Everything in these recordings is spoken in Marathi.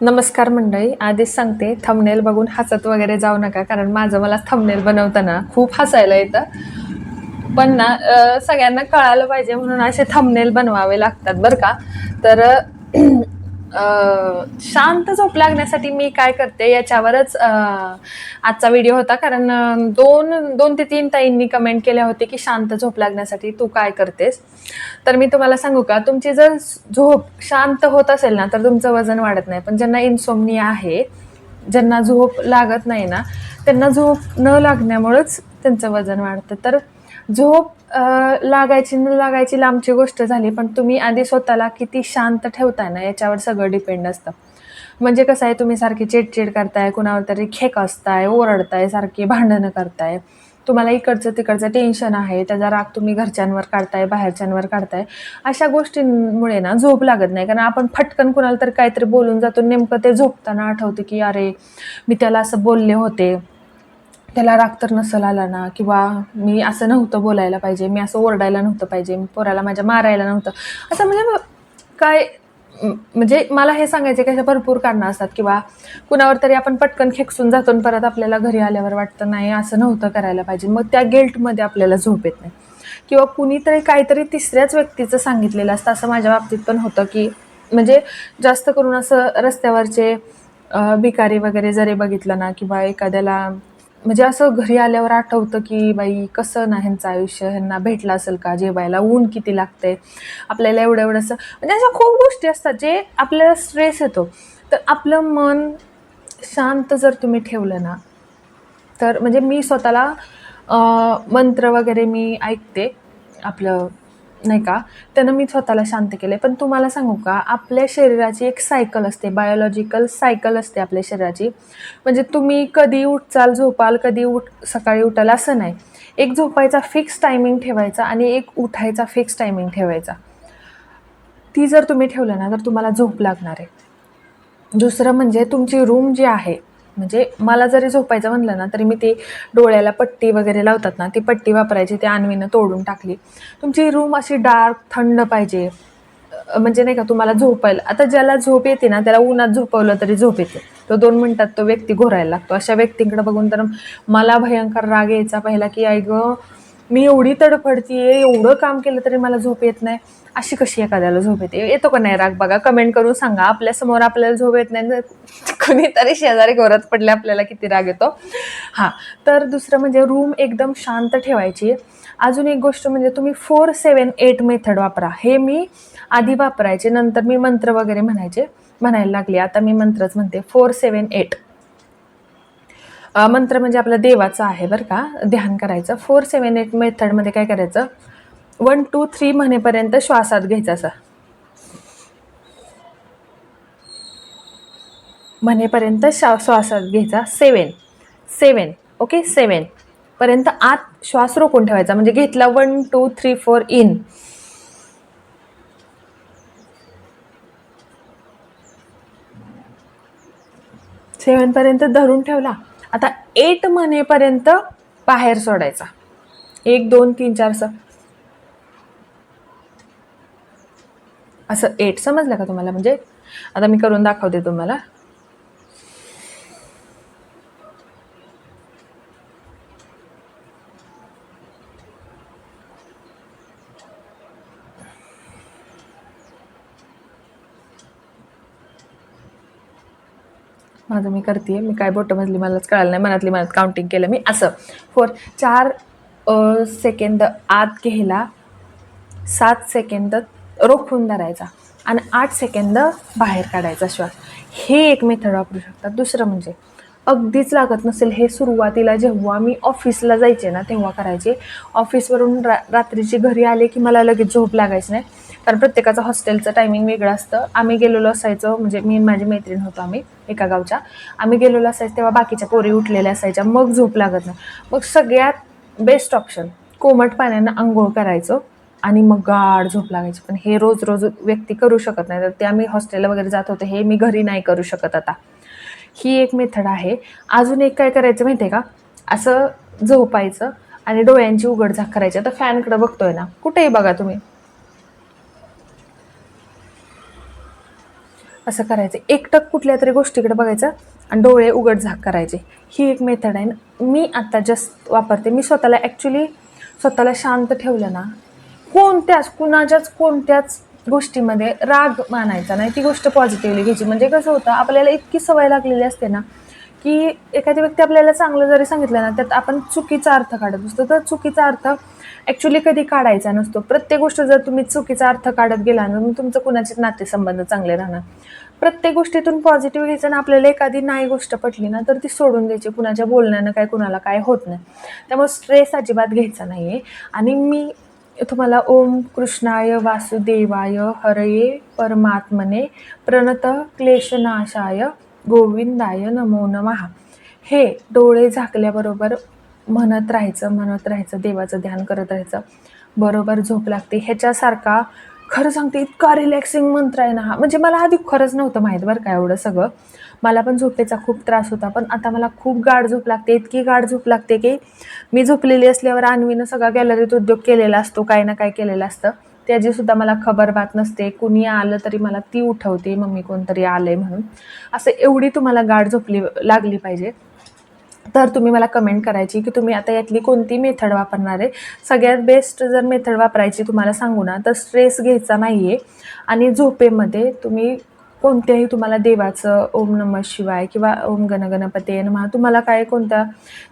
नमस्कार मंडळी आधीच सांगते थंबनेल बघून हसत वगैरे जाऊ नका कारण माझं मला थंबनेल बनवताना खूप हसायला येतं. पण ना सगळ्यांना कळालं पाहिजे म्हणून असे थंबनेल बनवावे लागतात बरं का. तर शांत झोप लागण्यासाठी मी काय करते याच्यावरच आजचा व्हिडिओ होता. कारण दोन दोन ते तीन ताईंनी कमेंट केल्या होते की शांत झोप लागण्यासाठी तू काय करतेस? तर मी तुम्हाला सांगू का? तुमची जर झोप शांत होत असेल ना तर तुमचं वजन वाढत नाही. पण ज्यांना इन्सोमनिया आहे ज्यांना झोप लागत नाही ना त्यांना झोप न लागण्यामुळेच त्यांचं वजन वाढतं. तर झोप लागायची न लागायची लांबची गोष्ट झाली पण तुम्ही आधी स्वतःला किती शांत ठेवताय ना याच्यावर सगळं डिपेंड असतं. म्हणजे कसं आहे तुम्ही सारखी चिडचिड करताय कुणावर तरी खेक असताय ओरडताय सारखी भांडणं करताय. तुम्हाला इकडचं तिकडचं टेन्शन आहे त्याचा राग तुम्ही घरच्यांवर काढताय बाहेरच्यांवर काढताय. अशा गोष्टींमुळे ना झोप लागत नाही. कारण आपण फटकन कुणाला तर काहीतरी बोलून जातो नेमकं ते झोपताना आठवते की अरे मी त्याला असं बोलले होते. त्याला राग तर नसल आला ना किंवा मी असं नव्हतं बोलायला पाहिजे मी असं ओरडायला नव्हतं पाहिजे पोराला माझ्या मारायला नव्हतं. असं म्हणजे काय म्हणजे मला हे सांगायचे की अशा भरपूर कारणं असतात किंवा कुणावर तरी आपण पटकन खेकसून जातो आणि परत आपल्याला घरी आल्यावर वाटतं नाही असं नव्हतं करायला पाहिजे. मग त्या गिल्टमध्ये आपल्याला झोप येत नाही. किंवा कुणीतरी काहीतरी तिसऱ्याच व्यक्तीचं सांगितलेलं असतं असं माझ्या बाबतीत पण होतं की म्हणजे जास्त करून असं रस्त्यावरचे भिकारी वगैरे जरी बघितलं ना किंवा एखाद्याला म्हणजे असं घरी आल्यावर आठवतं की बाई कसं ना ह्यांचं आयुष्य ह्यांना भेटलं असेल का? जेवायला ऊन किती लागते आपल्याला एवढं एवढं असं म्हणजे अशा खूप गोष्टी असतात जे आपल्याला स्ट्रेस येतो. तर आपलं मन शांत जर तुम्ही ठेवलं ना तर म्हणजे मी स्वतःला मंत्र वगैरे मी ऐकते आपलं नाही का? त्यानं मी स्वतःला शांत केलं पण तुम्हाला सांगू का? आपल्या शरीराची एक सायकल असते. बायोलॉजिकल सायकल असते आपल्या शरीराची. म्हणजे तुम्ही कधी उठचाल झोपाल कधी उठ सकाळी उठाल असं नाही. एक झोपायचा फिक्स टायमिंग ठेवायचा आणि एक उठायचा फिक्स टायमिंग ठेवायचा. ती जर तुम्ही ठेवलं ना तर तुम्हाला झोप लागणार आहे. दुसरं म्हणजे तुमची रूम जी आहे म्हणजे मला जरी झोपायचं म्हणलं ना तरी मी ती डोळ्याला पट्टी वगैरे लावतात ना ती पट्टी वापरायची ती आणवीनं तोडून टाकली. तुमची रूम अशी डार्क थंड पाहिजे. म्हणजे नाही का तुम्हाला झोपायला आता ज्याला झोप येते ना त्याला उन्हात झोपवलं तरी झोप येते. तो दोन मिनटात तो व्यक्ती घोरायला लागतो. अशा व्यक्तींकडे बघून तर मला भयंकर राग यायचा पहिला की आई गं मी एवढी तडफडतीये एवढं काम केलं तरी मला झोप येत नाही. अशी कशी एखाद्याला झोप येते? येतो का नाही राग? बघा कमेंट करून सांगा. आपल्यासमोर आपल्याला झोप येत नाही. तर कुणीतरी शेजारी घरात पडले आपल्याला किती राग येतो? हां. तर दुसरं म्हणजे रूम एकदम शांत ठेवायची. अजून एक गोष्ट म्हणजे तुम्ही फोर सेवन एट मेथड वापरा. हे मी आधी वापरायचे नंतर मी मंत्र वगैरे म्हणायचे म्हणायला लागले. आता मी मंत्रच म्हणते फोर सेवन एट मंत्र म्हणजे आपला देवाचा आहे बरं का. ध्यान करायचं. फोर सेवन एट मेथडमध्ये काय करायचं? वन टू थ्री म्हणेपर्यंत श्वासात घ्यायचा असा. म्हणेपर्यंत श्वा श्वासात घ्यायचा. सेवन सेवन ओके सेवन पर्यंत आत श्वास रोखून ठेवायचा. म्हणजे घेतला one two three four in सेवनपर्यंत धरून ठेवला. आता एट म्हणेपर्यंत बाहेर सोडायचा. एक दोन तीन चार असं असं एट समजलं का तुम्हाला? म्हणजे आता मी करून दाखवते तुम्हाला. माझं मी करते मी काय बोटमधली मलाच कळालं नाही मनातली मनात काउंटिंग केलं मी. असं. फोर चार सेकंद आत घ्यायला सात सेकंद रोखून धरायचा आणि आठ सेकंद बाहेर काढायचा श्वास. हे एक मेथड वापरू शकतात दुसरं म्हणजे अगदीच लागत नसेल हे सुरुवातीला जेव्हा मी ऑफिसला जायचे ना तेव्हा करायचे. ऑफिसवरून रा रात्रीची घरी आले की मला लगेच झोप लागायची नाही. कारण प्रत्येकाचं हॉस्टेलचं टायमिंग वेगळं असतं. आम्ही गेलेलो असायचो म्हणजे मी माझी मैत्रीण होतो आम्ही एका गावच्या. आम्ही गेलेलो असायचं तेव्हा बाकीच्या पोरी उठलेल्या असायच्या मग झोप लागत नाही. मग सगळ्यात बेस्ट ऑप्शन कोमट पाण्यानं आंघोळ करायचो आणि मग गाढ झोप लागायची. पण हे रोज रोज व्यक्ती करू शकत नाही. तर ते आम्ही हॉस्टेलला वगैरे जात होते हे मी घरी नाही करू शकत आता. ही एक मेथड आहे. अजून एक काय करायचं माहिती आहे का? असं झोपायचं आणि डोळ्यांची उघडझाक करायची. आता फॅनकडे बघतोय ना कुठेही बघा तुम्ही. असं करायचं. एकटक कुठल्या तरी गोष्टीकडे बघायचं आणि डोळे उघड झाक करायचे. ही एक मेथड आहे. मी आता जस्ट वापरते. मी स्वतःला ॲक्च्युली स्वतःला शांत ठेवलं ना कोणत्याच कुणाच्याच कोणत्याच गोष्टीमध्ये राग मानायचा नाही. ती गोष्ट पॉझिटिव्हली घ्यायची. म्हणजे कसं होतं आपल्याला इतकी सवय लागलेली असते ना की एखादी व्यक्ती आपल्याला चांगलं जरी सांगितलं ना त्यात आपण चुकीचा अर्थ काढत असतो तर चुकीचा अर्थ ॲक्च्युली कधी काढायचा नसतो. प्रत्येक गोष्ट जर तुम्ही चुकीचा अर्थ काढत गेला ना मग तुमचं कुणाचेच नातेसंबंध चांगले राहणार? प्रत्येक गोष्टीतून पॉझिटिव्ह घ्यायचं ना आपल्याला एखादी नाही गोष्ट पटली ना तर ती सोडून द्यायची. कुणाच्या बोलण्यानं काय कुणाला काय होत नाही. त्यामुळे स्ट्रेस अजिबात घ्यायचा नाही आहे आणि मी तुम्हाला ओम कृष्णाय वासुदेवाय हरये परमात्मने प्रणत क्लेशनाशाय गोविंदाय नमो नमः. हे डोळे झाकल्याबरोबर म्हणत राहायचं म्हणत राहायचं देवाचं ध्यान करत राहायचं. बरोबर झोप लागते. ह्याच्यासारखा खरं सांगते इतका रिलॅक्सिंग मंत्र आहे ना हा. म्हणजे मला आधी खरंच नव्हतं माहीत बरं का एवढं सगळं. मला पण झोपेचा खूप त्रास होता पण आता मला खूप गाढ झोप लागते. इतकी गाढ झोप लागते की मी झोपलेली असल्यावर अन्वीनं सगळा गॅलरीत उद्योग केलेला असतो काय ना काय केलेलं असतं. त्याची सुद्धा मला खबर बात नसते. कुणी आलं तरी मला ती उठवते मम्मी कोणतरी आलंय म्हणून. असं एवढी तुम्हाला गाढ झोपली लागली पाहिजे. तर तुम्ही मला कमेंट करायची की तुम्ही आता यातली कोणती मेथड वापरणार आहे? सगळ्यात बेस्ट जर मेथड वापरायची तुम्हाला सांगू ना तर स्ट्रेस घ्यायचा नाही आहे आणि झोपेमध्ये तुम्ही कोणत्याही तुम्हाला देवाचं ओम नमः शिवाय किंवा ओम गण गणपते नमः तुम्हाला काय कोणत्या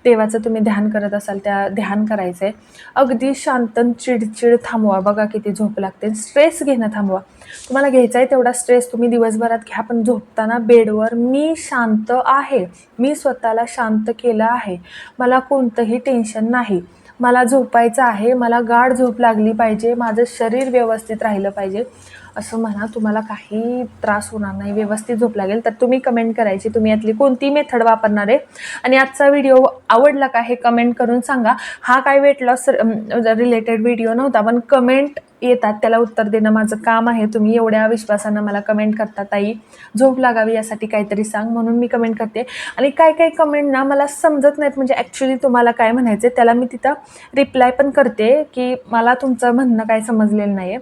देवाचं तुम्ही ध्यान करत असाल त्या ध्यान करायचं आहे अगदी शांत चिडचिड थांबवा. बघा किती झोप लागते. स्ट्रेस घेणं थांबवा. तुम्हाला घ्यायचा आहे तेवढा स्ट्रेस. तुम्ही दिवसभरात घ्या पण झोपताना बेडवर मी शांत आहे. मी स्वतःला शांत केलं आहे. मला कोणतंही टेन्शन नाही. मला झोपायचं आहे. मला गाढ झोप लागली पाहिजे. माझं शरीर व्यवस्थित राहिलं पाहिजे. असं म्हणा तुम्हाला काही त्रास होणार नाही व्यवस्थित झोप लागेल. तर तुम्ही कमेंट करायची. तुम्ही यातली कोणती मेथड वापरणार आहे? आणि आजचा व्हिडिओ आवडला का हे कमेंट करून सांगा. हा काय वेट लॉस रिलेटेड व्हिडिओ नव्हता पण कमेंट येतात त्याला उत्तर देणं माझं काम आहे. तुम्ही एवढ्या विश्वासानं मला कमेंट करता ताई. झोप लागावी यासाठी काहीतरी सांग म्हणून मी कमेंट करते. आणि काय काय कमेंट ना मला समजत नाहीत. म्हणजे ॲक्च्युली तुम्हाला काय म्हणायचं त्याला मी तिथं रिप्लाय पण करते की मला तुमचं म्हणणं काय समजलेलं नाही आहे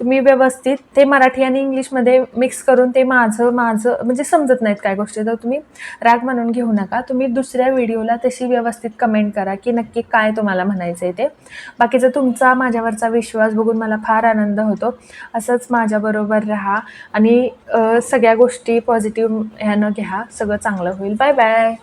तुम्ही व्यवस्थित ते मराठी आणि इंग्लिशमध्ये मिक्स करून ते माझं माझं म्हणजे समजत नाहीत काय गोष्टी. तर तुम्ही राग म्हणून घेऊ नका. तुम्ही दुसऱ्या व्हिडिओला तशी व्यवस्थित कमेंट करा की नक्की काय तुम्हाला म्हणायचं आहे ते. बाकीचं तुमचा माझ्यावरचा विश्वास बघून मला फार आनंद होतो. असंच माझ्याबरोबर राहा आणि सगळ्या गोष्टी पॉझिटिव्ह ह्यानं घ्या. सगळं चांगलं होईल. Bye bye